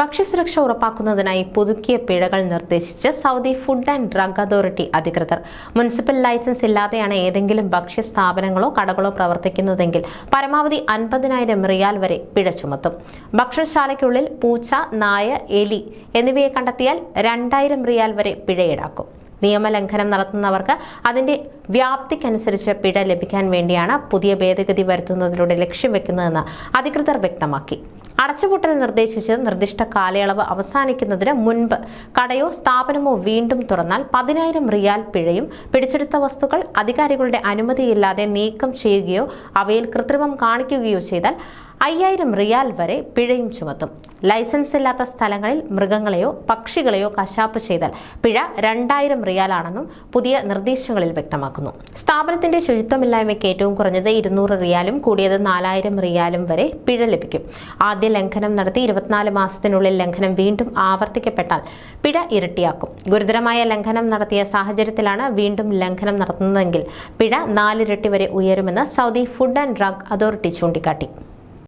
ഭക്ഷ്യസുരക്ഷ ഉറപ്പാക്കുന്നതിനായി പുതുക്കിയ പിഴകൾ നിർദ്ദേശിച്ച് Saudi food and drug authority അധികൃതർ. മുനിസിപ്പൽ ലൈസൻസ് ഇല്ലാതെയാണ് ഏതെങ്കിലും ഭക്ഷ്യ സ്ഥാപനങ്ങളോ കടകളോ പ്രവർത്തിക്കുന്നതെങ്കിൽ പരമാവധി അൻപതിനായിരം റിയാൽ വരെ പിഴ ചുമത്തും. ഭക്ഷണശാലയ്ക്കുള്ളിൽ പൂച്ച നായ എലി എന്നിവയെ കണ്ടെത്തിയാൽ രണ്ടായിരം റിയാൽ വരെ പിഴ ഈടാക്കും നിയമലംഘനം നടത്തുന്നവർക്ക് അതിന്റെ വ്യാപ്തിക്കനുസരിച്ച് പിഴ ലഭിക്കാൻ വേണ്ടിയാണ് പുതിയ ഭേദഗതി വരുത്തുന്നതിലൂടെ ലക്ഷ്യം വെക്കുന്നതെന്ന് അധികൃതർ വ്യക്തമാക്കി. അടച്ചുപൂട്ടൽ നിർദ്ദേശിച്ച് നിർദ്ദിഷ്ട കാലയളവ് അവസാനിക്കുന്നതിന് മുൻപ് കടയോ സ്ഥാപനമോ വീണ്ടും തുറന്നാൽ പതിനായിരം റിയാൽ പിഴയും. പിടിച്ചെടുത്ത വസ്തുക്കൾ അധികാരികളുടെ അനുമതിയില്ലാതെ നീക്കം ചെയ്യുകയോ അവയിൽ കൃത്രിമം കാണിക്കുകയോ ചെയ്താൽ അയ്യായിരം റിയാൽ വരെ പിഴയും ചുമത്തും. ലൈസൻസ് ഇല്ലാത്ത സ്ഥലങ്ങളിൽ മൃഗങ്ങളെയോ പക്ഷികളെയോ കശാപ്പ് ചെയ്താൽ പിഴ രണ്ടായിരം റിയാലാണെന്നും പുതിയ നിർദ്ദേശങ്ങളിൽ വ്യക്തമാക്കുന്നു. സ്ഥാപനത്തിന്റെ ശുചിത്വമില്ലായ്മയ്ക്ക് ഏറ്റവും കുറഞ്ഞത് ഇരുന്നൂറ് റിയാലും കൂടിയത് നാലായിരം റിയാലും വരെ പിഴ ലഭിക്കും. ആദ്യ ലംഘനം നടത്തി ഇരുപത്തിനാല് മാസത്തിനുള്ളിൽ ലംഘനം വീണ്ടും ആവർത്തിക്കപ്പെട്ടാൽ പിഴ ഇരട്ടിയാക്കും. ഗുരുതരമായ ലംഘനം നടത്തിയ സാഹചര്യത്തിലാണ് വീണ്ടും ലംഘനം നടത്തുന്നതെങ്കിൽ പിഴ നാലിരട്ടി വരെ ഉയരുമെന്ന് Saudi food and drug authority ചൂണ്ടിക്കാട്ടി.